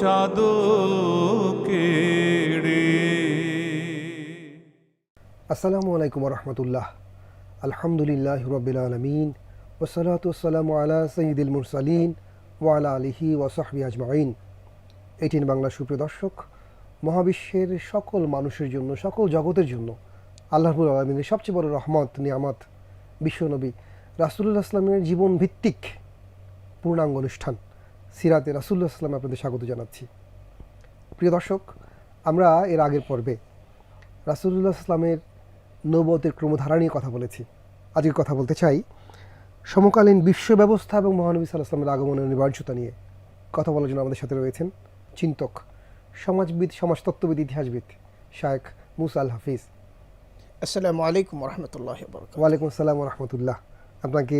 চাঁদ আসসালামু আলাইকুম রহমতুল্লাহ। আলহামদুলিল্লাহ রবিল আলমিন। ওসলাতাম আলা সঈদুল মুরসালিন ওয়ালা আলিহি ওয়াসাহবি আজমাইন। এইটিন বাংলা সুপ্রিয় দর্শক, মহাবিশ্বের সকল মানুষের জন্য, সকল জগতের জন্য আল্লাহবুল আলমিনের সবচেয়ে বড় রহমত, নিয়ামত, বিশ্বনবী রাসুল্লাহ আসলামের জীবন ভিত্তিক পূর্ণাঙ্গ অনুষ্ঠান। সিরাতে রাসুল্লাহ আসলাম আপনাদের স্বাগত জানাচ্ছি। প্রিয় দর্শক আমরা এর আগের পর্বে রাসুলুল্লাহ ইসলামের নবতের ক্রমধারা নিয়ে কথা বলেছি। আজকে কথা বলতে চাই সমকালীন বিশ্ব ব্যবস্থা এবং মহানবী সাল্লাহ আসলামের আগমনের অনিবার্যতা নিয়ে। কথা বলার জন্য আমাদের সাথে রয়েছেন চিন্তক সমাজবিদ সমাজতত্ত্ববিদ ইতিহাসবিদ শায়েখ মুসা আল হাফিজ আসসালামু আলাইকুম রহমতুল্লাহ ওয়ালাইকুম আসসালাম রহমতুল্লাহ। আপনাকে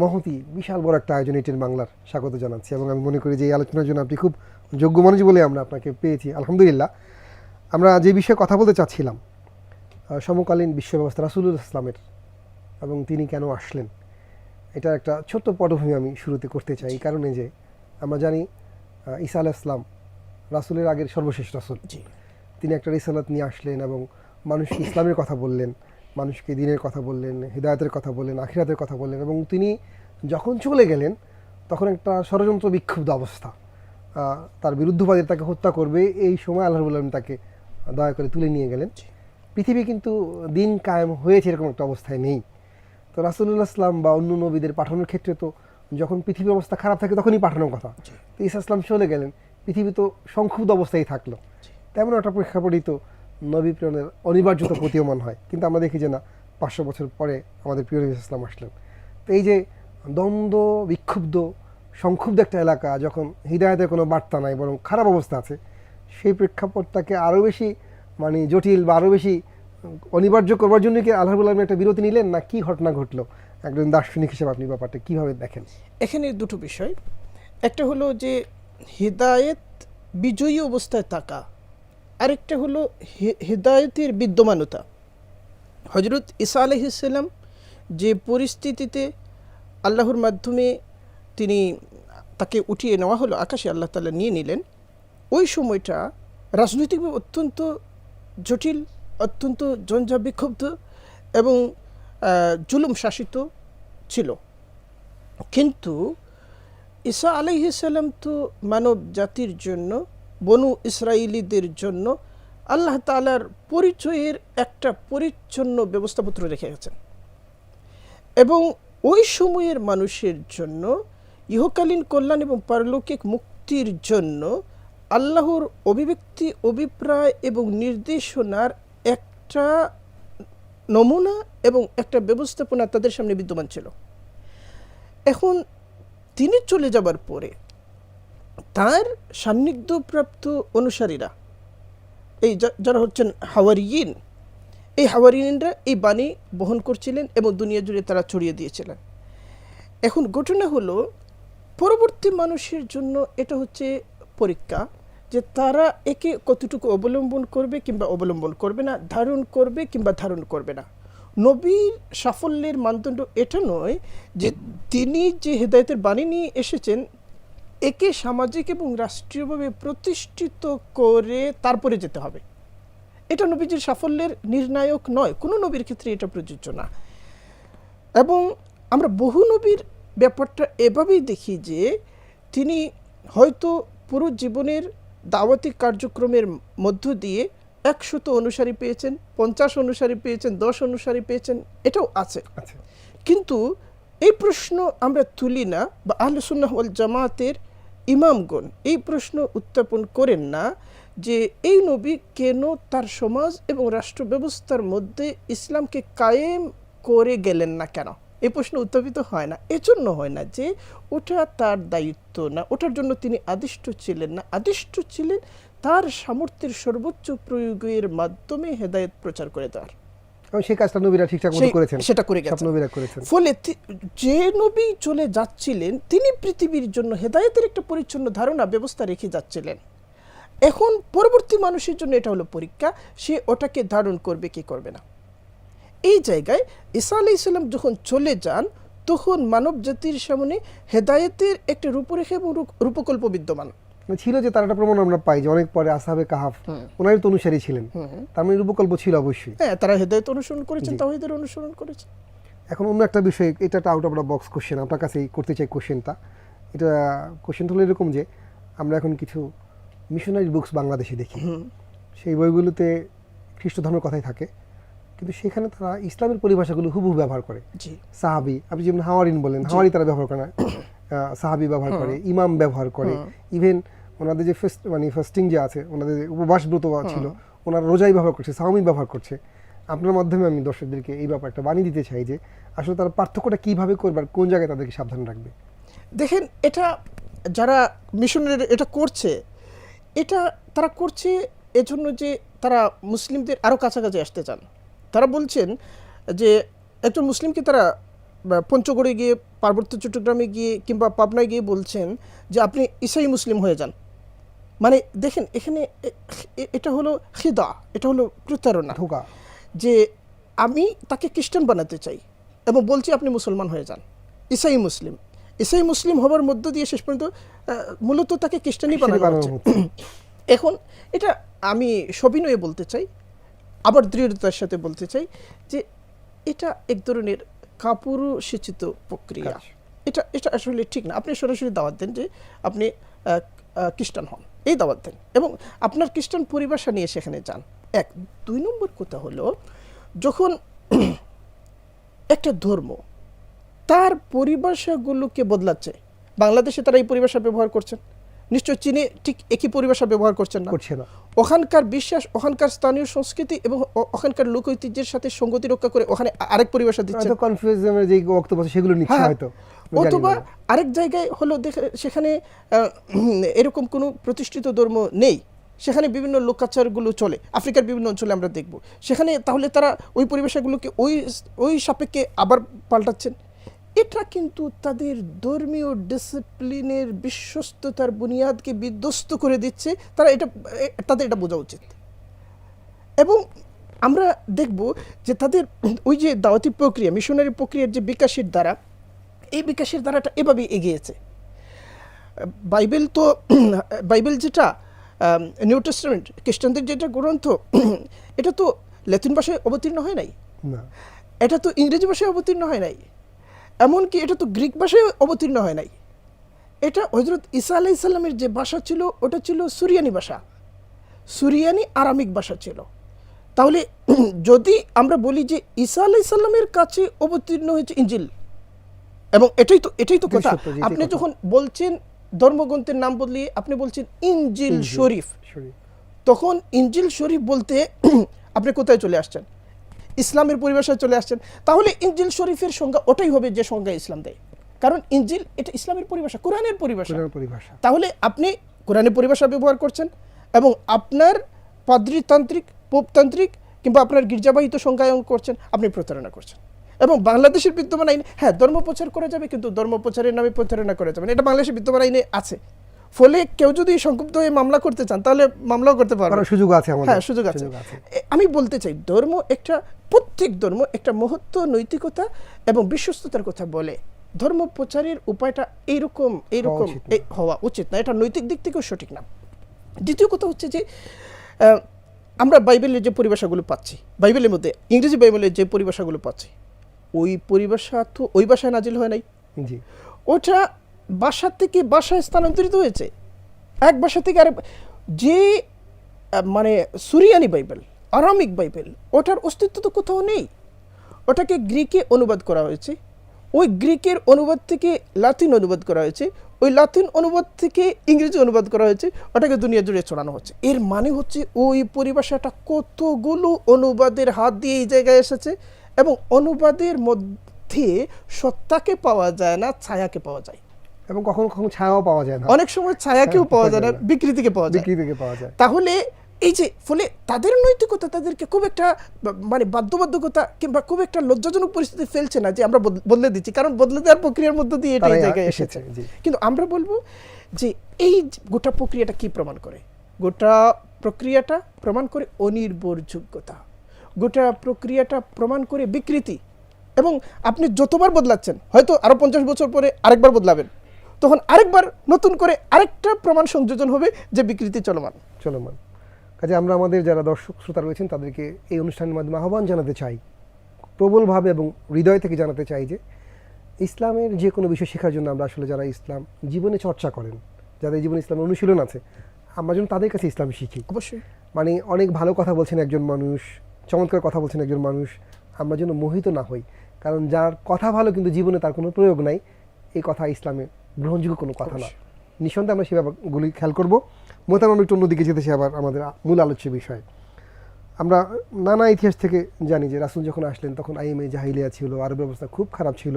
মহতি বিশাল বড় একটা আয়োজন এটির বাংলার স্বাগত জানাচ্ছি। এবং আমি মনে করি যে এই আলোচনার জন্য আপনি খুব যোগ্য মানুষ বলে আমরা আপনাকে পেয়েছি। আলহামদুলিল্লাহ আমরা যে বিষয়ে কথা বলতে চাচ্ছিলাম সমকালীন বিশ্ব ব্যবস্থা রাসুলুল ইসলামের এবং তিনি কেন আসলেন এটা একটা ছোট্ট পটভূমি আমি শুরুতে করতে চাই এই কারণে যে আমরা জানি ঈসা আলাহ ইসলাম রাসুলের আগের সর্বশেষ রাসুল। তিনি একটা রিসালাত নিয়ে আসলেন এবং মানুষ ইসলামের কথা বললেন। মানুষকে দিনের কথা বললেন হৃদায়তের কথা বললেন আখিরাতের কথা বললেন এবং তিনি যখন চলে গেলেন তখন একটা ষড়যন্ত্র বিক্ষুব্ধ অবস্থা। তার বিরুদ্ধবাদী তাকে হত্যা করবে এই সময় আল্লাহ বললেন তাকে দয়া করে তুলে নিয়ে গেলেন। পৃথিবী কিন্তু দিন কায়েম হয়েছে এরকম একটা অবস্থায় নেই। তো রাসুল্লাহ ইসলাম বা অন্য নবীদের পাঠানোর ক্ষেত্রে তো যখন পৃথিবীর অবস্থা খারাপ থাকে তখনই পাঠানোর কথা। তো ইসা ইসলাম চলে গেলেন পৃথিবী তো সংক্ষুব্ধ অবস্থায় থাকল। তেমন একটা প্রেক্ষাপটই তো নবী প্রেরণের অনিবার্যতা প্রতীয়মান হয়। কিন্তু আমরা দেখি যে না, পাঁচশো বছর পরে আমাদের প্রিয় নবী ইসলাম আসলেন। তো এই যে দ্বন্দ্ব, বিক্ষুব্ধ, সংক্ষুব্ধ একটা এলাকা যখন হৃদায়তের কোনো বার্তা নাই, বরং খারাপ অবস্থা আছে, সেই প্রেক্ষাপটটাকে আরও বেশি মানে জটিল বা আরও বেশি অনিবার্য করবার জন্য কি আল্লাহ আলম একটা বিরতি নিলেন, না কি ঘটনা ঘটলো? একজন দার্শনিক হিসেবে আপনি ব্যাপারটা কীভাবে দেখেন? এখানে দুটো বিষয়। একটা হলো যে হৃদায়ত বিজয়ী অবস্থায় থাকা আরেকটা হলো হৃদায়তের বিদ্যমানতা। হজরত ঈসা আলহিসাল্লাম যে পরিস্থিতিতে আল্লাহর মাধ্যমে তিনি তাকে উঠিয়ে নেওয়া হলো, আকাশে আল্লাহ তালা নিয়ে নিলেন, ওই সময়টা রাজনৈতিকভাবে অত্যন্ত জটিল, অত্যন্ত জঞ্জা বিক্ষুব্ধ এবং জুলুম শাসিত ছিল। কিন্তু ঈসা আলাইহিসাল্লাম তো মানব জাতির জন্য বনু ইসরায়েলিদের জন্য আল্লাহ তালার পরিচয়ের একটা পরিচ্ছন্ন ব্যবস্থাপত্র রেখে গেছেন। এবং ওই সময়ের মানুষের জন্য, ইহকালীন কল্যাণ এবং পারলৌকিক মুক্তির জন্য আল্লাহর অভিব্যক্তি, অভিপ্রায় এবং নির্দেশনার একটা নমুনা এবং একটা ব্যবস্থাপনা তাদের সামনে বিদ্যমান ছিল। এখন তিনি চলে যাবার পরে তার সান্নিধ্যপ্রাপ্ত অনুসারীরা, এই যারা হচ্ছেন হাওয়ারিয়িন, এই হাওয়ারিয়িনরা এই বাণী বহন করছিলেন এবং দুনিয়া জুড়ে তারা ছড়িয়ে দিয়েছিলেন। এখন ঘটনা হলো, পরবর্তী মানুষের জন্য এটা হচ্ছে পরীক্ষা যে তারা একে কতটুকু অবলম্বন করবে কিংবা অবলম্বন করবে না, ধারণ করবে কিংবা ধারণ করবে না। নবীর সাফল্যের মানদণ্ড এটা নয় যে তিনি যে হেদায়তের বাণী নিয়ে এসেছেন একে সামাজিক এবং রাষ্ট্রীয়ভাবে প্রতিষ্ঠিত করে তারপরে যেতে হবে। এটা নবীজির সাফল্যের নির্ণায়ক নয় কোনো নবীর ক্ষেত্রে এটা প্রযোজ্য না। এবং আমরা বহু নবীর ব্যাপারটা এভাবেই দেখি যে তিনি হয়তো পুরো জীবনের দাওয়াতি কার্যক্রমের মধ্য দিয়ে একশত অনুসারী পেয়েছেন পঞ্চাশ অনুসারী পেয়েছেন দশ অনুসারী পেয়েছেন এটাও আছে। কিন্তু এই প্রশ্ন আমরা তুলি না বা আহলসুল্লাহ ওয়াল জামাতের ইমামগণ এই প্রশ্ন উত্থাপন করেন না যে এই নবী কেন তার সমাজ এবং রাষ্ট্র ব্যবস্থার মধ্যে ইসলামকে কায়েম করে গেলেন না কেন? এই প্রশ্ন উত্থাপিত হয় না। এজন্য হয় না যে ওটা তার দায়িত্ব না। ওটার জন্য তিনি আদিষ্ট ছিলেন না। আদিষ্ট ছিলেন তার সামর্থ্যের সর্বোচ্চ প্রয়োগের মাধ্যমে হেদায়েত প্রচার করে দেওয়ার। সেই কাজটা নবীরা ঠিকঠাক মতো করেছেন। সেটা করে গেছেন। নবীরা করেছেন। ফলে যে নবী চলে যাচ্ছিলেন তিনি পৃথিবীর জন্য হেদায়েতের একটা পরিচ্ছন্ন ধারণা ব্যবস্থা রেখে যাচ্ছিলেন। এখন পরবর্তী মানুষের জন্য এটা হলো পরীক্ষা সে ওটাকে ধারণ করবে কি করবে না? এই জায়গায় ঈসা আলাহ ইসলাম যখন চলে যান তখন মানব জাতির সামনে হেদায়েতের একটা রূপরেখা এবং রূপকল্প বিদ্যমান। মানে ছিল যে তার একটা প্রমাণ আমরা পাই যে অনেক পরে আসাবে কাহাফ। ওনারই তো অনুসারী ছিলেন। তার মানে রূপকল্প ছিল অবশ্যই। হ্যাঁ তারা হেদায়ত অনুসরণ করেছেন তাহিদের অনুসরণ করেছেন। এখন অন্য একটা বিষয় এটা একটা out of the box question আপনার কাছেই করতে চাই কোশ্চেনটা এটা কোশ্চেনটা হলো এরকম যে আমরা এখন কিছু মিশনারি বুকস বাংলাদেশে দেখি। সেই বইগুলোতে খ্রিস্ট ধর্মের কথাই থাকে। কিন্তু সেখানে তারা ইসলামের পরিভাষাগুলো হুবহু ব্যবহার করে। সাহাবি আপনি যেমন হাওয়ারিন বলেন হাওয়ারি তারা ব্যবহার করে না। সাহাবি ব্যবহার করে ইমাম ব্যবহার করে। ইভেন ওনাদের যে ফেস্ট মানে ফাস্টিং যে আছে ওনাদের উপবাস ব্রত ছিল ওনারা রোজাই ব্যবহার করছে সাওমি ব্যবহার করছে। আপনার মাধ্যমে আমি দর্শকদেরকে এই ব্যাপারটা বানিয়ে দিতে চাই যে আসলে তারা পার্থক্যটা কীভাবে করবে আর কোন জায়গায় তাদেরকে সাবধান রাখবে? দেখেন এটা যারা মিশনের এটা করছে এটা তারা করছে এজন্য যে তারা মুসলিমদের আরও কাছাকাছি আসতে চান। তারা বলছেন যে একজন মুসলিমকে তারা পঞ্চগড়ে গিয়ে পার্বত্য চট্টগ্রামে গিয়ে কিংবা পাবনায় গিয়ে বলছেন যে আপনি ইসাই মুসলিম হয়ে যান। মানে দেখেন এখানে এটা হলো খিদা এটা হলো প্রতারণা। ধোকা। যে আমি তাকে খ্রিস্টান বানাতে চাই এবং বলছি আপনি মুসলমান হয়ে যান। ইসাই মুসলিম। ইসাই মুসলিম হবার মধ্য দিয়ে শেষ পর্যন্ত মূলত তাকে খ্রিস্টানই বানানো বানানো হচ্ছে। এখন এটা আমি সবিনয়ে বলতে চাই আবার দৃঢ়তার সাথে বলতে চাই যে এটা এক ধরনের কাপুরুষিত প্রক্রিয়া। এটা এটা আসলে ঠিক না। আপনি সরাসরি দাওয়াত দেন যে আপনি খ্রিস্টান হন। এই দাওয়াত দেন। এবং আপনার খ্রিস্টান পরিভাষা নিয়ে সেখানে যান। এক দুই নম্বর কথা হলো যখন একটা ধর্ম তার পরিভাষাগুলোকে বদলাচ্ছে বাংলাদেশে তারা এই পরিভাষা ব্যবহার করছেন। নিশ্চয় চীনে ঠিক একই পরিভাষা ব্যবহার করছেন না। করছে না। ওখানকার বিশ্বাস ওখানকার স্থানীয় সংস্কৃতি এবং ওখানকার লোক ঐতিহ্যের সাথে সঙ্গতি রক্ষা করে ওখানে আরেক পরিভাষা দিচ্ছে। হয়তো যে বক্তব্য সেগুলো নিচ্ছে হ্যাঁ, হয়তো। অথবা আরেক জায়গায় হলো সেখানে এরকম কোনো প্রতিষ্ঠিত ধর্ম নেই। সেখানে বিভিন্ন লোকাচারগুলো চলে। আফ্রিকার বিভিন্ন অঞ্চলে আমরা দেখব। সেখানে তাহলে তারা ওই পরিবেশগুলোকে ওই ওই সাপেক্ষে আবার পাল্টাচ্ছেন। এটা কিন্তু তাদের ধর্মীয় ডিসিপ্লিনের বিশ্বস্ততার বুনিয়াদকে বিধ্বস্ত করে দিচ্ছে। তারা এটা তাদের এটা বোঝা উচিত। এবং আমরা দেখব যে তাদের ওই যে দাওয়াতি প্রক্রিয়া, মিশনারি প্রক্রিয়ার যে বিকাশের দ্বারা এই বিকাশের দ্বারাটা এভাবে এগিয়েছে। বাইবেল তো বাইবেল যেটা নিউ টেস্টামেন্ট খ্রিস্টানদের যেটা গ্রন্থ এটা তো ল্যাতিন ভাষায় অবতীর্ণ হয় নাই? এটা তো ইংরেজি ভাষায় অবতীর্ণ হয় নাই? এমনকি এটা তো গ্রিক ভাষায় অবতীর্ণ হয় নাই? এটা হজরত ঈসা আলাহ ইসলামের যে ভাষা ছিল ওটা ছিল সুরিয়ানি ভাষা। সুরিয়ানি আরামিক ভাষা ছিল। তাহলে যদি আমরা বলি যে ঈসা আলাহ ইসলামের কাছে অবতীর্ণ হয়েছে ইঞ্জিল এবং এটাই তো এটাই তো কথা। আপনি যখন বলছেন ধর্মগ্রন্থের নাম বদলিয়ে আপনি বলছেন ইঞ্জিল শরীফ তখন ইঞ্জিল শরীফ বলতে আপনি কোথায় চলে আসছেন? ইসলামের পরিভাষায় চলে আসছেন। তাহলে ইঞ্জিল শরীফের সংজ্ঞা ওটাই হবে যে সংজ্ঞা ইসলাম দেয়। কারণ ইঞ্জিল এটা ইসলামের পরিভাষা কোরআনের পরিভাষা। পরিভাষা। তাহলে আপনি কোরআনের পরিভাষা ব্যবহার করছেন এবং আপনার পাদ্রিতান্ত্রিক পোপতান্ত্রিক কিংবা আপনার গির্জাবাহিত সংজ্ঞায়ন করছেন আপনি প্রতারণা করছেন। এবং বাংলাদেশের বিদ্যমান আইনে হ্যাঁ ধর্ম প্রচার করা যাবে কিন্তু ধর্ম প্রচারের নামে প্রতারণা করা যাবে না। এটা বাংলাদেশের বিদ্যমান আইনে আছে। ফলে কেউ যদি সংক্ষুব্ধ হয়ে মামলা করতে চান তাহলে মামলাও করতে পারবে। সুযোগ আছে আমাদের। হ্যাঁ সুযোগ আছে। আমি বলতে চাই ধর্ম একটা প্রত্যেক ধর্ম একটা মহত্ব নৈতিকতা এবং বিশ্বস্ততার কথা বলে। ধর্ম প্রচারের উপায়টা এইরকম এইরকম হওয়া উচিত না। এটা নৈতিক দিক থেকেও সঠিক না। দ্বিতীয় কথা হচ্ছে যে আমরা বাইবেলের যে পরিভাষাগুলো পাচ্ছি বাইবেলের মধ্যে ইংরেজি বাইবেলের যে পরিভাষাগুলো পাচ্ছি ওই পরিভাষা তো ওই ভাষায় নাজিল হয় নাই। জি। ওটা বাসা থেকে বাসায় স্থানান্তরিত হয়েছে। এক বাসা থেকে আরেক যে মানে সুরিয়ানি বাইবেল আরামিক বাইবেল ওটার অস্তিত্ব তো কোথাও নেই। ওটাকে গ্রিকে অনুবাদ করা হয়েছে। ওই গ্রিকের অনুবাদ থেকে লাতিন অনুবাদ করা হয়েছে। ওই লাতিন অনুবাদ থেকে ইংরেজি অনুবাদ করা হয়েছে। ওটাকে দুনিয়া জুড়ে ছড়ানো হচ্ছে। এর মানে হচ্ছে ওই পরিভাষাটা কতগুলো অনুবাদের হাত দিয়ে এই জায়গায় এসেছে। এবং অনুবাদের মধ্যে সত্তাকে পাওয়া যায় না ছায়াকে পাওয়া যায়। এবং কখনো কখনো ছায়াও পাওয়া যায় না। অনেক সময় ছায়াকেও পাওয়া যায় না বিকৃতিকে পাওয়া যায়। বিক্রি থেকে পাওয়া যায়। তাহলে এই যে ফলে তাদের নৈতিকতা তাদেরকে খুব একটা মানে বাধ্যবাধকতা কিংবা খুব একটা লজ্জাজনক পরিস্থিতি ফেলছে না যে আমরা বদ- বদলে দিচ্ছি কারণ বদলে দেওয়ার প্রক্রিয়ার মধ্য দিয়ে এটা এই জায়গায় এসেছে কিন্তু আমরা বলব যে এই গোটা প্রক্রিয়াটা কি প্রমাণ করে? গোটা প্রক্রিয়াটা প্রমাণ করে অনির্ভরযোগ্যতা। গোটা প্রক্রিয়াটা প্রমাণ করে বিকৃতি। এবং আপনি যতবার বদলাচ্ছেন হয়তো আরও পঞ্চাশ বছর পরে আরেকবার বদলাবেন তখন আরেকবার নতুন করে আরেকটা প্রমাণ সংযোজন হবে যে বিকৃতি চলমান। চলমান। কাজে আমরা আমাদের যারা দর্শক শ্রোতা রয়েছেন তাদেরকে এই অনুষ্ঠানের মাধ্যমে আহ্বান জানাতে চাই প্রবলভাবে এবং হৃদয় থেকে জানাতে চাই যে ইসলামের যে কোনো বিষয় শেখার জন্য আমরা আসলে যারা ইসলাম জীবনে চর্চা করেন যাদের জীবনে ইসলামের অনুশীলন আছে আমরা যেন তাদের কাছে ইসলাম শিখি। অবশ্যই। মানে অনেক ভালো কথা বলছেন একজন মানুষ চমৎকার কথা বলছেন একজন মানুষ আমরা যেন মোহিত না হই। কারণ যার কথা ভালো কিন্তু জীবনে তার কোনো প্রয়োগ নাই। এই কথা ইসলামে গ্রহণযোগ্য কোনো কথা না। নিঃসন্দেহে আমরা সেই ব্যাপারগুলি খেয়াল করব। মোতাম আমরা একটু অন্যদিকে যেতে চাই আবার আমাদের মূল আলোচ্য বিষয়। আমরা নানা ইতিহাস থেকে জানি যে রাসুল যখন আসলেন তখন আইএমএ জাহিলিয়া ছিল আরবের অবস্থা খুব খারাপ ছিল।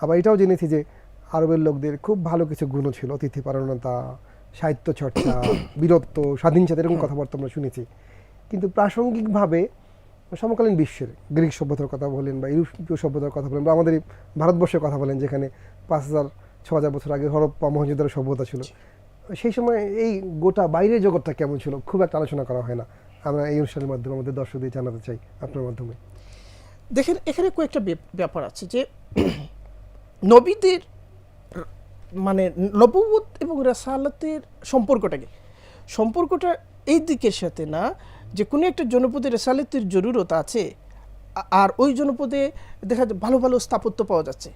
আবার এটাও জেনেছি যে আরবের লোকদের খুব ভালো কিছু গুণও ছিল অতিথি পারণতা সাহিত্য চর্চা বীরত্ব স্বাধীনতা এরকম কথাবার্তা আমরা শুনেছি। কিন্তু প্রাসঙ্গিকভাবে সমকালীন বিশ্বের গ্রিক সভ্যতার কথা বলেন বা ইউরোপীয় সভ্যতার কথা বলেন বা আমাদের ভারতবর্ষের কথা বলেন, যেখানে পাঁচ হাজার, ছ হাজার বছর আগে হরপ্পা মহেঞ্জোদারো সভ্যতা ছিল। সেই সময় এই গোটা বাইরের জগৎটা কেমন ছিল, খুব একটা আলোচনা করা হয় না। আমরা এই অনুষ্ঠানের মাধ্যমে আমাদের দর্শকদের জানাতে চাই আপনার মাধ্যমে। দেখেন, এখানে কয়েকটা ব্যাপার আছে যে নবীদের মানে নবুত এবং রাসালাতের সম্পর্কটাকে সম্পর্কটা এই দিকের সাথে না যে কোনো একটা জনপদে রেসালাতের জরুরত আছে আর ওই জনপদে দেখা যায় ভালো ভালো স্থাপত্য পাওয়া যাচ্ছে।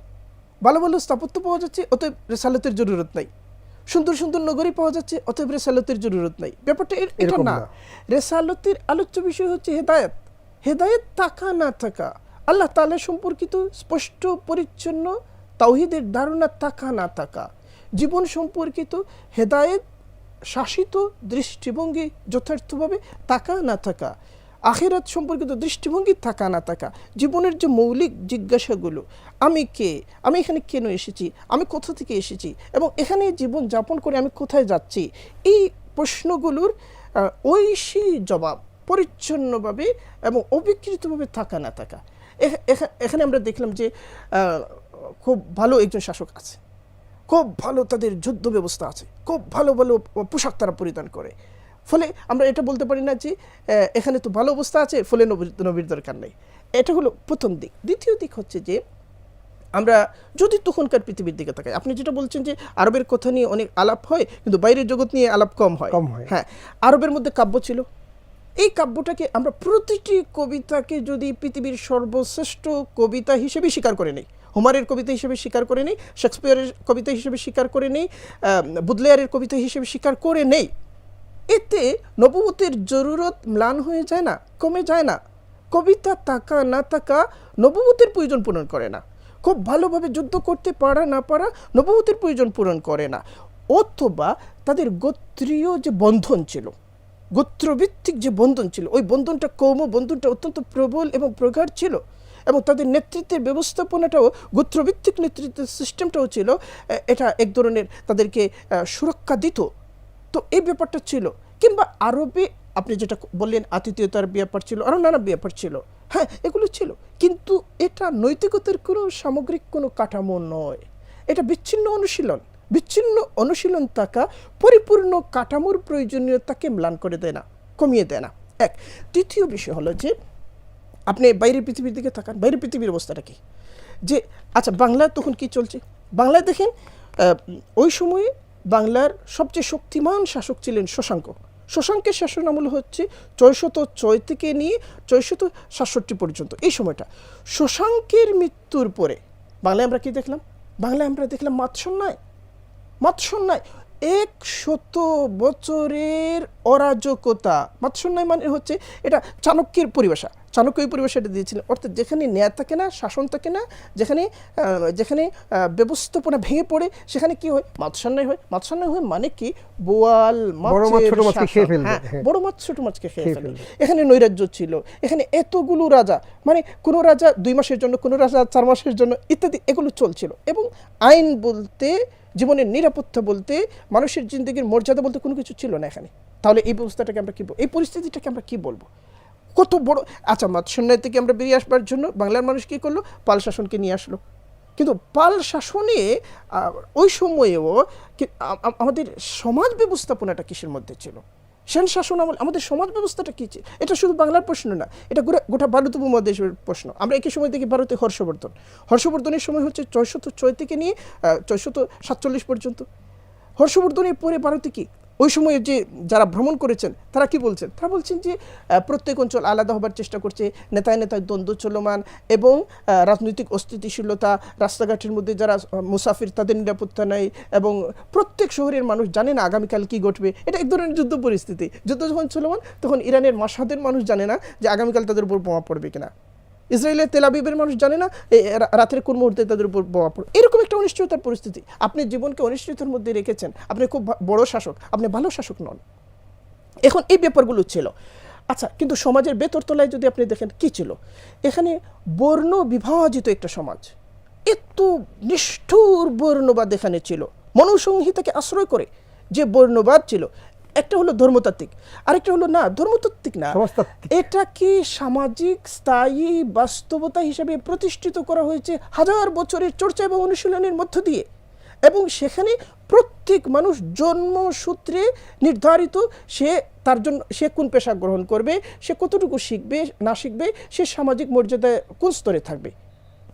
ভালো ভালো স্থাপত্য পাওয়া যাচ্ছে অতএব রেসালতের জরুরত নাই। সুন্দর সুন্দর নগরী পাওয়া যাচ্ছে অতএব রেসালতের জরুরত নাই। ব্যাপারটা এর- এটা না। রেসালতের আলোচ্য বিষয় হচ্ছে হেদায়েত। হেদায়েত থাকা না থাকা আল্লাহ তাআলা সম্পর্কিত স্পষ্ট পরিচ্ছন্ন তাওহিদের ধারণা থাকা না থাকা জীবন সম্পর্কিত হেদায়েত শাসিত দৃষ্টিভঙ্গি যথার্থভাবে থাকা না থাকা, আখেরাত সম্পর্কিত দৃষ্টিভঙ্গি থাকা না থাকা, জীবনের যে মৌলিক জিজ্ঞাসাগুলো, আমি কে, আমি এখানে কেন এসেছি, আমি কোথা থেকে এসেছি, এবং এখানে জীবন যাপন করে আমি কোথায় যাচ্ছি, এই প্রশ্নগুলোর ঐশী জবাব পরিচ্ছন্নভাবে এবং অবিকৃতভাবে থাকা না থাকা। এখা- এখা- এখানে আমরা দেখলাম যে খুব ভালো একজন শাসক আছে। খুব ভালো তাদের যুদ্ধ ব্যবস্থা আছে। খুব ভালো ভালো পোশাক তারা পরিধান করে। ফলে আমরা এটা বলতে পারি না যে এখানে তো ভালো অবস্থা আছে ফলে নবীর নবীর দরকার নেই। এটা হলো প্রথম দিক। দ্বিতীয় দিক হচ্ছে যে আমরা যদি তখনকার পৃথিবীর দিকে তাকাই আপনি যেটা বলছেন যে আরবের কথা নিয়ে অনেক আলাপ হয় কিন্তু বাইরের জগৎ নিয়ে আলাপ কম হয়। কম হয়। হ্যাঁ আরবের মধ্যে কাব্য ছিল। এই কাব্যটাকে আমরা প্রতিটি কবিতাকে যদি পৃথিবীর সর্বশ্রেষ্ঠ কবিতা হিসেবে স্বীকার করে নেই হুমারের কবিতা হিসেবে স্বীকার করে নেই, শেক্সপিয়ারের কবিতা হিসেবে স্বীকার করে নেই বুদলেয়ারের কবিতা হিসেবে স্বীকার করে নেই। এতে নবুতের জরুরত ম্লান হয়ে যায় না, কমে যায় না। কবিতা তাকা না তাকা নবুতের প্রয়োজন পূরণ করে না। খুব ভালোভাবে যুদ্ধ করতে পারা না পারা নবুতের প্রয়োজন পূরণ করে না। অথবা তাদের গোত্রীয় যে বন্ধন ছিল, গোত্রভিত্তিক যে বন্ধন ছিল, ওই বন্ধনটা কৌম বন্ধনটা অত্যন্ত প্রবল এবং প্রগাঢ় ছিল। এবং তাদের নেতৃত্বের ব্যবস্থাপনাটাও, গোত্রভিত্তিক নেতৃত্বের সিস্টেমটাও ছিল এটা এক ধরনের তাদেরকে সুরক্ষা দিত। তো এই ব্যাপারটা ছিল। কিংবা আরবে আপনি যেটা বললেন আতিথেয়তার ব্যাপার ছিল আরও নানা ব্যাপার ছিল। হ্যাঁ এগুলো ছিল। কিন্তু এটা নৈতিকতার কোনো সামগ্রিক কোনো কাঠামো নয়। এটা বিচ্ছিন্ন অনুশীলন। বিচ্ছিন্ন অনুশীলন থাকা পরিপূর্ণ কাঠামোর প্রয়োজনীয়তাকে ম্লান করে দেয় না, কমিয়ে দেয় না। এক, তৃতীয় বিষয় হলো যে আপনি বাইরে পৃথিবীর দিকে তাকান, বাইরে পৃথিবীর অবস্থাটা কি? যে আচ্ছা বাংলায় তখন কি চলছে? বাংলায় দেখেন ওই সময়ে বাংলার সবচেয়ে শক্তিমান শাসক ছিলেন শশাঙ্ক। শশাঙ্কের শাসন আমল হচ্ছে ছয়শত ছয় থেকে নিয়ে ছয়শত সাতষট্টি পর্যন্ত, এই সময়টা। শশাঙ্কের মৃত্যুর পরে, বাংলায় আমরা কি দেখলাম? বাংলায় আমরা দেখলাম মাৎসন্যায় মাৎসন্যায় এক শত বছরের অরাজকতা। মাৎসন্যায় মানে হচ্ছে এটা চাণক্যের পরিভাষা। চাণক্য এই পরিভাষাটা দিয়েছিলেন। অর্থাৎ যেখানে ন্যায় থাকে না শাসন থাকে না যেখানে যেখানে ব্যবস্থাপনা ভেঙে পড়ে সেখানে কি হয়? মাৎসন্যায় হয়। মাৎসন্যায় হয় মানে কি? বোয়াল বড় মাছ ছোট মাছকে খেয়ে হ্যাঁ, হ্যাঁ। বড় মাছ ছোট মাছকে খেয়ে ফেলে এখানে নৈরাজ্য ছিল। এখানে এতগুলো রাজা মানে কোনো রাজা দুই মাসের জন্য কোনো রাজা চার মাসের জন্য ইত্যাদি এগুলো চলছিল। এবং আইন বলতে জীবনের নিরাপত্তা বলতে, মানুষের জিন্দগির মর্যাদা বলতে কোনো কিছু ছিল না এখানে। তাহলে এই ব্যবস্থাটাকে আমরা কী বলব এই পরিস্থিতিটাকে আমরা কী বলব? কত বড় আচ্ছা মাৎসন্যায় থেকে আমরা বেরিয়ে আসবার জন্য বাংলার মানুষ কী করল? পাল শাসনকে নিয়ে আসলো। কিন্তু পাল শাসনে ওই সময়েও আমাদের সমাজ ব্যবস্থাপনাটা কিসের মধ্যে ছিল? সেন শাসন আমল, আমাদের সমাজ ব্যবস্থাটা কী? এটা শুধু বাংলার প্রশ্ন না, এটা গোটা গোটা ভারত উপমহাদেশের প্রশ্ন। আমরা একই সময় দেখি ভারতে হর্ষবর্ধন। হর্ষবর্ধনের সময় হচ্ছে ছয়শত ছয় থেকে নিয়ে ছয়শত সাতচল্লিশ পর্যন্ত। হর্ষবর্ধনের পরে ভারতে কি? ওই সময়ে যে যারা ভ্রমণ করেছেন, তারা কি বলছেন? তারা বলছেন যে প্রত্যেক অঞ্চল আলাদা হবার চেষ্টা করছে, নেতায় নেতায় দ্বন্দ্ব চলমান এবং রাজনৈতিক অস্থিতিশীলতা, রাস্তাঘাটের মধ্যে যারা মুসাফির তাদের নিরাপত্তা নেই এবং প্রত্যেক শহরের মানুষ জানে না আগামীকাল কি ঘটবে। এটা এক ধরনের যুদ্ধ পরিস্থিতি। যুদ্ধ যখন চলমান, তখন ইরানের মাসাদের মানুষ জানে না যে আগামীকাল তাদের উপর বোমা পড়বে কিনা। ইসরায়েলের তেলাবিবের মানুষ জানে না রাতের কোন মুহূর্তে তাদের উপর বোমা পড়বে এরকম একটা অনিশ্চয়তার পরিস্থিতি। আপনি জীবনকে অনিশ্চয়তার মধ্যে রেখেছেন। আপনি খুব বড় শাসক, আপনি ভালো শাসক নন। এখন এই ব্যাপারগুলো ছিল। আচ্ছা কিন্তু সমাজের বেতরতলায় যদি আপনি দেখেন, কি ছিল? এখানে বর্ণ বিভাজিত একটা সমাজ। এত নিষ্ঠুর বর্ণবাদ এখানে ছিল। মনুসংহিতাকে আশ্রয় করে যে বর্ণবাদ ছিল একটা হলো ধর্মতাত্ত্বিক আরেকটা হলো না ধর্মতাত্ত্বিক না। সমাজতাত্ত্বিক। এটাকে সামাজিক স্থায়ী বাস্তবতা হিসেবে প্রতিষ্ঠিত করা হয়েছে হাজার বছরের চর্চা এবং অনুশীলনের মধ্য দিয়ে। এবং সেখানে প্রত্যেক মানুষ জন্মসূত্রে নির্ধারিত সে তার জন্য সে কোন পেশা গ্রহণ করবে সে কতটুকু শিখবে না শিখবে সে সামাজিক মর্যাদায় কোন স্তরে থাকবে।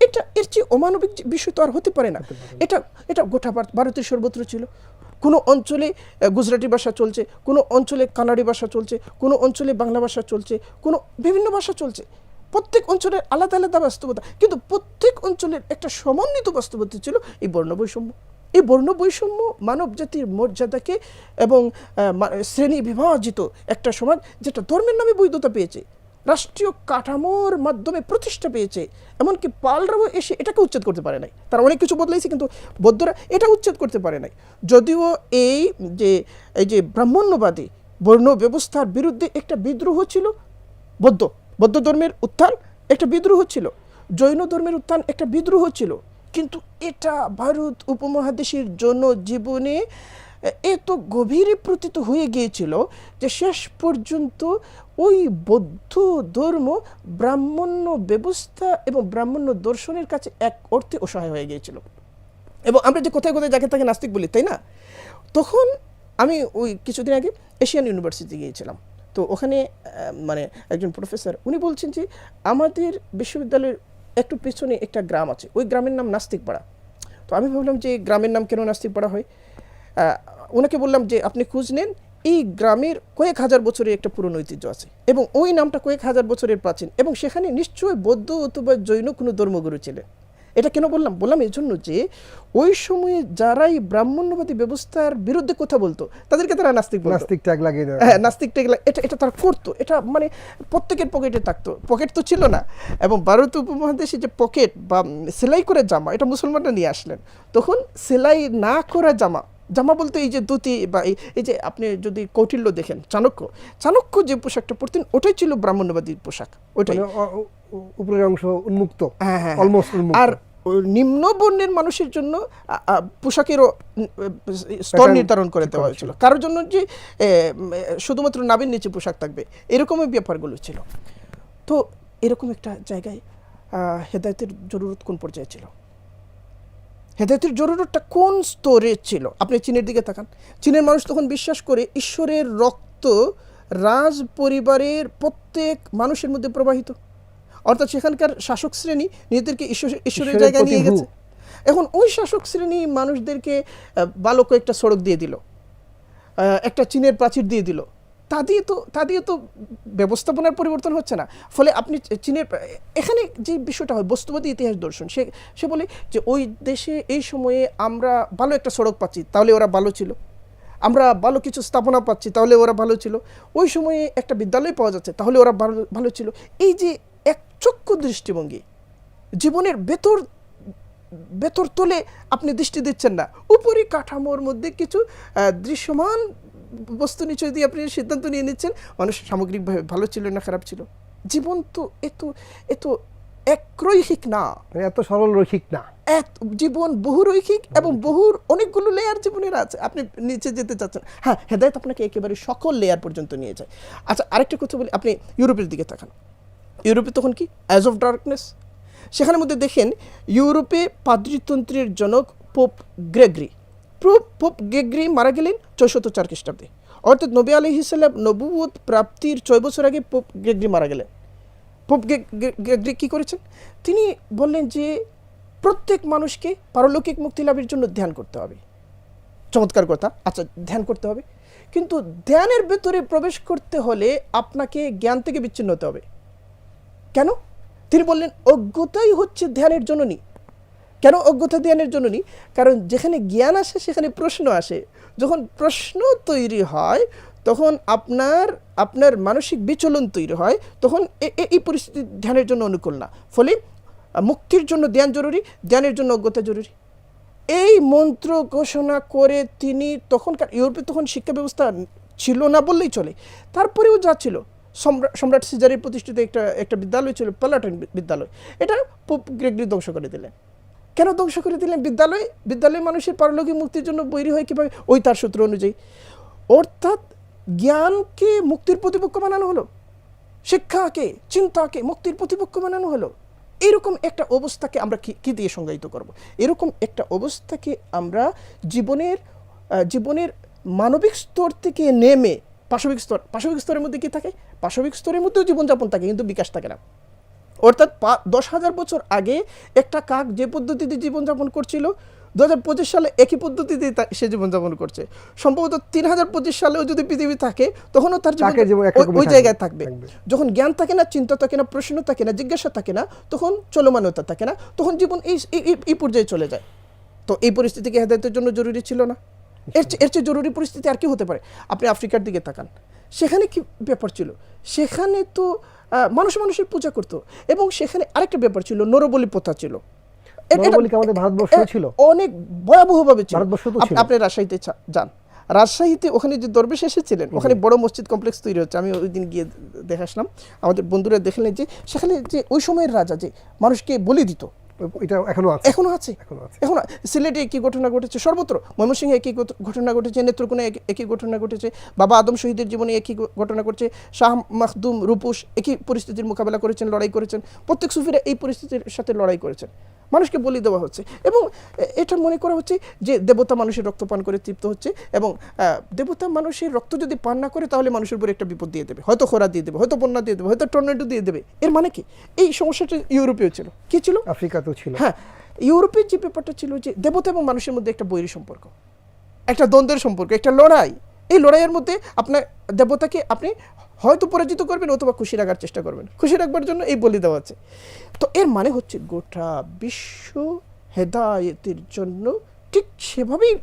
এটা এর চেয়ে অমানবিক বিষয় তো আর হতে পারে না। এটা এটা গোটা ভারত- ভারতের সর্বত্র ছিল। কোনো অঞ্চলে গুজরাটি ভাষা চলছে, কোনো অঞ্চলে কানাডি ভাষা চলছে, কোনো অঞ্চলে বাংলা ভাষা চলছে, কোনো বিভিন্ন ভাষা চলছে। প্রত্যেক অঞ্চলের আলাদা আলাদা বাস্তবতা। কিন্তু প্রত্যেক অঞ্চলের একটা সমন্বিত বাস্তবতা ছিল এই বর্ণবৈষম্য। এই বর্ণবৈষম্য মানব জাতির মর্যাদাকে এবং শ্রেণি বিভাজিত একটা সমাজ যেটা ধর্মের নামে বৈধতা পেয়েছে। রাষ্ট্রীয় কাঠামোর মাধ্যমে প্রতিষ্ঠা পেয়েছে। এমনকি পালরাও এসে এটাকে উচ্ছেদ করতে পারে নাই। তারা অনেক কিছু বদলাইছে, কিন্তু বৌদ্ধরা এটা উচ্ছেদ করতে পারে নাই। যদিও এই যে এই যে ব্রাহ্মণ্যবাদী বর্ণ ব্যবস্থার বিরুদ্ধে একটা বিদ্রোহ ছিল, বৌদ্ধ বৌদ্ধ ধর্মের উত্থান একটা বিদ্রোহ ছিল, জৈন ধর্মের উত্থান একটা বিদ্রোহ ছিল। কিন্তু এটা ভারত উপমহাদেশের জনজীবনে এত গভীরে প্রতীত হয়ে গিয়েছিল যে শেষ পর্যন্ত ওই বৌদ্ধ ধর্ম ব্রাহ্মণ্য ব্যবস্থা এবং ব্রাহ্মণ্য দর্শনের কাছে এক অর্থে অসহায় হয়ে গিয়েছিল। এবং আমরা যে কোথায় কোথায় যাকে তাকে নাস্তিক বলি, তাই না? তখন আমি ওই কিছুদিন আগে এশিয়ান ইউনিভার্সিটি গিয়েছিলাম। তো ওখানে মানে একজন প্রফেসর, উনি বলছেন যে আমাদের বিশ্ববিদ্যালয়ের একটু পেছনে একটা গ্রাম আছে। ওই গ্রামের নাম নাস্তিকপাড়া। তো আমি ভাবলাম যে গ্রামের নাম কেন নাস্তিকপাড়া হয়? ওনাকে বললাম যে আপনি খোঁজ নেন এই গ্রামের কয়েক হাজার বছরের একটা পুরনো ঐতিহ্য আছে এবং ওই নামটা কয়েক হাজার বছরের প্রাচীন এবং সেখানে নিশ্চয়ই বৌদ্ধ অথবা জৈন কোনো ধর্মগুরু ছিলেন। এটা কেন বললাম? বললাম এই জন্য যে ওই সময়ে যারাই ব্রাহ্মণ্যবাদী ব্যবস্থার বিরুদ্ধে কথা বলতো তাদেরকে তারা নাস্তিক নাস্তিক ট্যাগ লাগিয়ে দেয় হ্যাঁ নাস্তিক টেগলা এটা এটা তারা করতো। এটা মানে প্রত্যেকের পকেটে থাকতো। পকেট তো ছিল না। এবং ভারত উপমহাদেশে যে পকেট বা সেলাই করে জামা এটা মুসলমানরা নিয়ে আসলেন। তখন সেলাই না করা জামা জামা বলতে এই যে ধুতি বা এই এই যে আপনি যদি কৌটিল্য দেখেন চাণক্য চাণক্য যে পোশাকটা পরতেন ওটাই ছিল ব্রাহ্মণ্যবাদী পোশাক ওটাই। মানে উপরের অংশ উন্মুক্ত হ্যাঁ, হ্যাঁ, অলমোস্ট আর নিম্ন বর্ণের মানুষের জন্য পোশাকেরও স্তর নির্ধারণ করে দেওয়া হয়েছিল। কারোর জন্য যে শুধুমাত্র নাবির নিচে পোশাক থাকবে এরকমই ব্যাপারগুলো ছিল। তো এরকম একটা জায়গায় হেদায়েতের জরুরত কোন পর্যায়ে ছিল? হেদায়েতের জরুরতটা কোন স্তরে ছিল? আপনি চীনের দিকে তাকান। চীনের মানুষ তখন বিশ্বাস করে ঈশ্বরের রক্ত রাজ পরিবারের প্রত্যেক মানুষের মধ্যে প্রবাহিত। অর্থাৎ সেখানকার শাসক শ্রেণি নিজেদেরকে ঈশ্বর ঈশ্বরের জায়গায় নিয়ে গেছে। এখন ওই শাসক শ্রেণি মানুষদেরকে বালক একটা সড়ক দিয়ে দিল। একটা চীনের প্রাচীর দিয়ে দিল। তা দিয়ে তো, তা দিয়ে তো ব্যবস্থাপনার পরিবর্তন হচ্ছে না। ফলে আপনি চীনের, এখানে যে বিষয়টা হয়, বস্তুবাদী ইতিহাস দর্শন, সে সে বলে যে ওই দেশে এই সময়ে আমরা ভালো একটা সড়ক পাচ্ছি, তাহলে ওরা ভালো ছিল। আমরা ভালো কিছু স্থাপনা পাচ্ছি, তাহলে ওরা ভালো ছিল। ওই সময়ে একটা বিদ্যালয় পাওয়া যাচ্ছে, তাহলে ওরা ভালো ভালো ছিল। এই যে একচক্ষু দৃষ্টিভঙ্গি, জীবনের ভেতর ভেতর তোলে আপনি দৃষ্টি দিচ্ছেন না। উপরি কাঠামোর মধ্যে কিছু দৃশ্যমান বস্তু নিচয় দিয়ে আপনি সিদ্ধান্ত নিয়ে নিচ্ছেন মানুষ সামগ্রিকভাবে ভালো ছিল না খারাপ ছিল? জীবন তো এত এত একরৈখিক না। মানে এত সরল রৈখিক না। এত জীবন বহুরৈখিক এবং বহুর অনেকগুলো লেয়ার জীবনের আছে। আপনি নিচে যেতে চাচ্ছেন। হ্যাঁ হেদায়ত আপনাকে একেবারে সকল লেয়ার পর্যন্ত নিয়ে যায়। আচ্ছা আরেকটা কথা বলি আপনি ইউরোপের দিকে তাকান। ইউরোপে তখন কি? অ্যাজ অফ ডার্কনেস সেখানের মধ্যে দেখেন ইউরোপে পাদ্রিতন্ত্রের জনক Pope Gregory Pope Pope Gregory মারা গেলেন ছয়শত চার খ্রিস্টাব্দে। অর্থাৎ নবী আলহিসাল্লাম নবুয়ত প্রাপ্তির ছয় বছর আগে পোপ গেগ্রি মারা গেলেন পোপ গেগ্রি কী করেছেন? তিনি বললেন যে, প্রত্যেক মানুষকে পারলৌকিক মুক্তি লাভের জন্য ধ্যান করতে হবে। চমৎকার কথা। আচ্ছা ধ্যান করতে হবে। কিন্তু ধ্যানের ভেতরে প্রবেশ করতে হলে আপনাকে জ্ঞান থেকে বিচ্ছিন্ন হতে হবে। কেন? তিনি বললেন, অজ্ঞতাই হচ্ছে ধ্যানের জননী। কেন অজ্ঞতা ধ্যানের জননী কারণ যেখানে জ্ঞান আসে, সেখানে প্রশ্ন আসে। যখন প্রশ্ন তৈরি হয়, তখন আপনার আপনার মানসিক বিচলন তৈরি হয়, তখন এই পরিস্থিতি ধ্যানের জন্য অনুকূল না। ফলে মুক্তির জন্য ধ্যান জরুরি, ধ্যানের জন্য অজ্ঞতা জরুরি। এই মন্ত্র ঘোষণা করে তিনি তখনকার ইউরোপে তখন শিক্ষা ব্যবস্থা ছিল না বললেই চলে। তারপরেও যা ছিল সম্রাট সম্রাট সিজারের প্রতিষ্ঠিত একটা একটা বিদ্যালয় ছিল প্যালাটন বিদ্যালয়। এটা পোপ গ্রেগরি ধ্বংস করে দিলেন। কেন ধ্বংস করে দিলেন? বিদ্যালয় বিদ্যালয়ে মানুষের পারলৌকিক মুক্তির জন্য বৈরী হয় কীভাবে? ওই তার সূত্র অনুযায়ী। অর্থাৎ জ্ঞানকে মুক্তির প্রতিপক্ষ বানানো হলো। শিক্ষাকে, চিন্তাকে মুক্তির প্রতিপক্ষ বানানো হলো। এরকম একটা অবস্থাকে আমরা কি কি দিয়ে সংজ্ঞায়িত করব? এরকম একটা অবস্থাকে আমরা জীবনের জীবনের মানবিক স্তর থেকে নেমে, পাশবিক স্তর, পাশবিক স্তরের মধ্যে কি থাকে? পাশবিক স্তরের মধ্যেও জীবনযাপন থাকে, কিন্তু বিকাশ থাকে না। অর্থাৎ পা- দশ হাজার বছর আগে একটা কাক যে পদ্ধতিতে জীবনযাপন করছিল দু হাজার পঁচিশ সালে একই পদ্ধতিতে সে জীবনযাপন করছে। সম্ভবত তিন হাজার পঁচিশ সালেও যদি পৃথিবী থাকে তখনও তার ওই- জায়গায় থাকবে। যখন জ্ঞান থাকে না চিন্তা থাকে না প্রশ্ন থাকে না জিজ্ঞাসা থাকে না তখন চলমানতা থাকে না তখন জীবন এই এই- পর্যায়ে চলে যায়। তো এই পরিস্থিতিকে হেদায়তের জন্য জরুরি ছিল না। এর চেয়ে এর চেয়ে জরুরি পরিস্থিতি আর কি হতে পারে? আপনি আফ্রিকার দিকে তাকান। সেখানে কি ব্যাপার ছিল? সেখানে তো মানুষ মানুষের পূজা করত। এবং সেখানে আরেকটা ব্যাপার ছিল নরবলি প্রথা ছিল। আমাদের ভারতবর্ষ ছিল? অনেক ভয়াবহভাবে ছিল। আপনি রাজশাহীতে যান। রাজশাহীতে ওখানে যে দরবেশ এসেছিলেন ওখানে বড় মসজিদ কমপ্লেক্স তৈরি হচ্ছে। আমি ওই দিন গিয়ে দেখে আসলাম আমাদের বন্ধুরা দেখলেন যে সেখানে যে ওই সময়ের রাজা যে মানুষকে বলি দিত এটা এখনও আছে। এখনও আছে? এখনও আছে। এখন সিলেটে একই ঘটনা ঘটেছে সর্বত্র। ময়মনসিংহে একই ঘট- ঘটনা ঘটেছে নেত্রকোণে এক- একই ঘটনা ঘটেছে বাবা আদম শহীদের জীবনে একই ঘটনা ঘটেছে শাহ মাখদুম রূপুস একই পরিস্থিতির মোকাবেলা করেছেন লড়াই করেছেন। প্রত্যেক সুফিরা এই পরিস্থিতির সাথে লড়াই করেছেন। মানুষকে বলি দেওয়া হচ্ছে। এবং এটা মনে করা হচ্ছে যে দেবতা মানুষের রক্ত পান করে তৃপ্ত হচ্ছে এবং দেবতা মানুষের রক্ত যদি পান না করে তাহলে মানুষের উপরে একটা বিপদ দিয়ে দেবে। হয়তো খরা দিয়ে দেবে হয়তো বন্যা দিয়ে দেবে হয়তো টর্নেডো দিয়ে দেবে। এর মানে কি? এই সমস্যাটা ইউরোপেও ছিল। কি ছিল? আফ্রিকাতেও ছিল। হ্যাঁ ইউরোপের যে ব্যাপারটা ছিল যে দেবতা এবং মানুষের মধ্যে একটা বৈরী সম্পর্ক একটা দ্বন্দ্বের সম্পর্ক একটা লড়াই। এই লড়াইয়ের মধ্যে আপনার দেবতাকে আপনি হয়তো পরাজিত করবেন অথবা খুশি রাখার চেষ্টা করবেন। খুশি রাখবার জন্য এই বলি দেওয়া আছে। তো এর মানে হচ্ছে গোটা বিশ্ব হেদায়েতের জন্য ঠিক সেভাবেই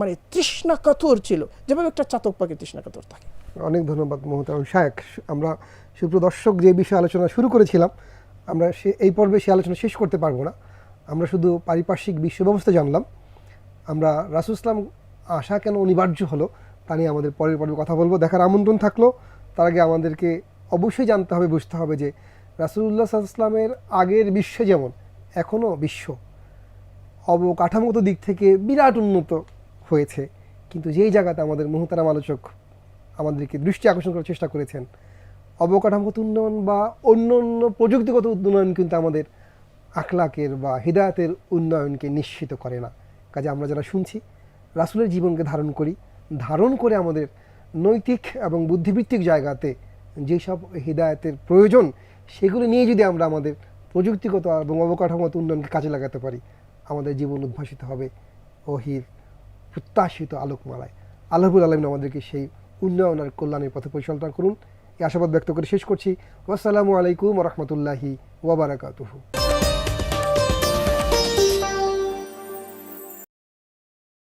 মানে তৃষ্ণা কাতর ছিল। যেভাবে একটা চাতক পাখি তৃষ্ণা কাতর থাকে। অনেক ধন্যবাদ মোহতারাম শায়েক আমরা সুপ্রদর্শক যে বিষয়ে আলোচনা শুরু করেছিলাম, আমরা সে, এই পর্বে সে আলোচনা শেষ করতে পারব না। আমরা শুধু পারিপার্শ্বিক বিশ্ব ব্যবস্থা জানলাম। আমরা রাসুল ইসলাম আসা কেন অনিবার্য হলো তা নিয়ে আমাদের পরের পর্বে কথা বলব। দেখার আমন্ত্রণ থাকল। তার আগে আমাদেরকে অবশ্যই জানতে হবে, বুঝতে হবে যে রাসুল্লাহ ইসলামের আগের বিশ্ব যেমন এখনও বিশ্ব। অবকাঠামোগত দিক থেকে বিরাট উন্নত হয়েছে। কিন্তু যেই জায়গাতে আমাদের মহতারাম আলোচক আমাদেরকে দৃষ্টি আকর্ষণ করার চেষ্টা করেছেন, অবকাঠামোগত উন্নয়ন বা অন্য অন্য প্রযুক্তিগত উন্নয়ন কিন্তু আমাদের আখলাকের বা হৃদায়তের উন্নয়নকে নিশ্চিত করে না। কাজে আমরা যারা শুনছি, রাসুলের জীবনকে ধারণ করি, ধারণ করে আমাদের নৈতিক এবং বুদ্ধিবৃত্তিক জায়গাতে যেসব হৃদায়তের প্রয়োজন, সেগুলো নিয়ে যদি আমরা আমাদের প্রযুক্তিগত এবং অবকাঠামোগত উন্নয়নকে কাজে লাগাতে পারি, আমাদের জীবন উদ্ভাসিত হবে। ওহির প্রত্যাশিত আলোকমালায়। আল্লাহবুল আলমিন আমাদেরকে সেই উন্নয়ন আর কল্যাণের পথে পরিচালনা করুন। এই আশাবাদ ব্যক্ত করে শেষ করছি। আসসালামু আলাইকুম রহমতুল্লাহি ওবরাকাতুহু